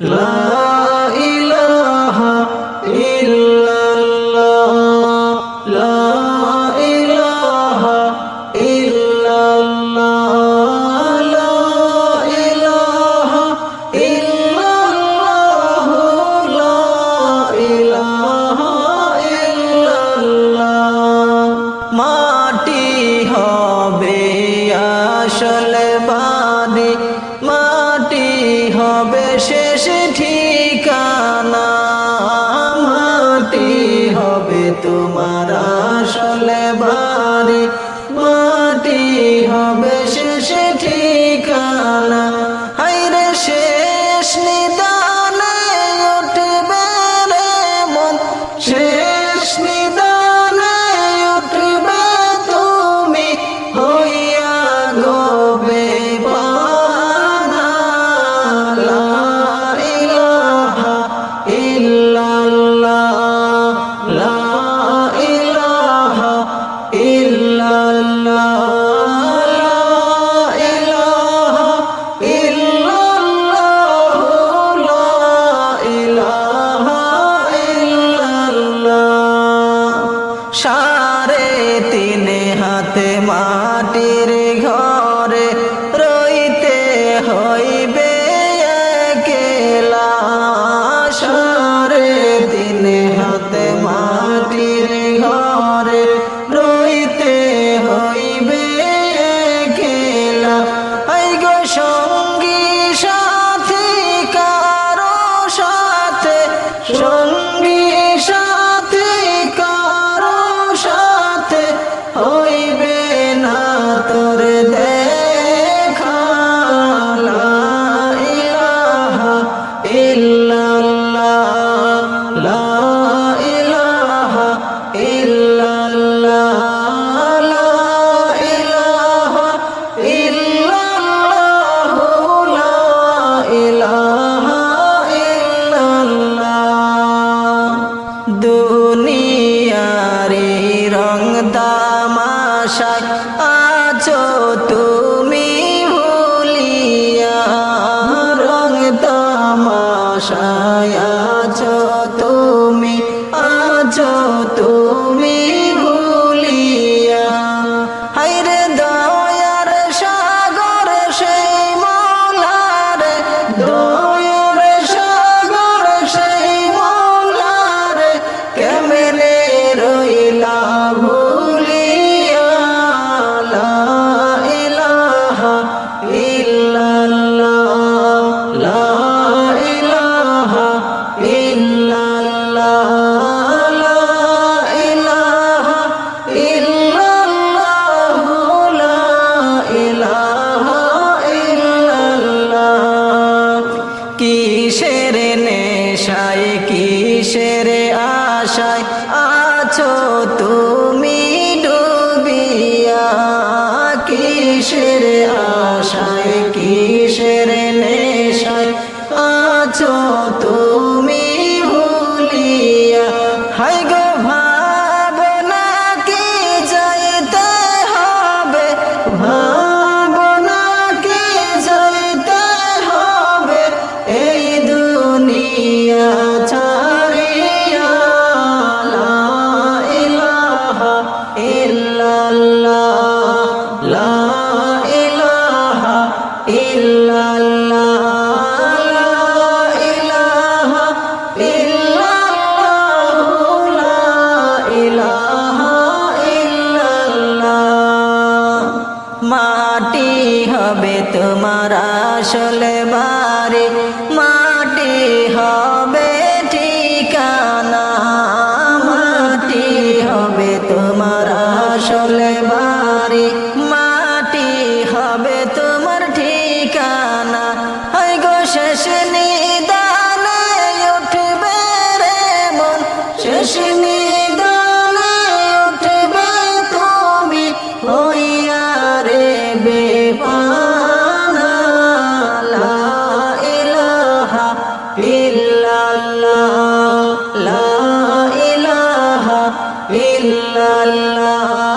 Love. Shana. মাটির ঘর দুনিয়ারে রং তামাশায় আছো তুমি ভুলিয়া রং তামাশায় আছো তুমি আছো তুমি কি মাটি হবে তোমার আসলে বাড়ি। ইল্লাল্লাহ।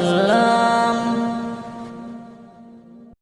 وسلم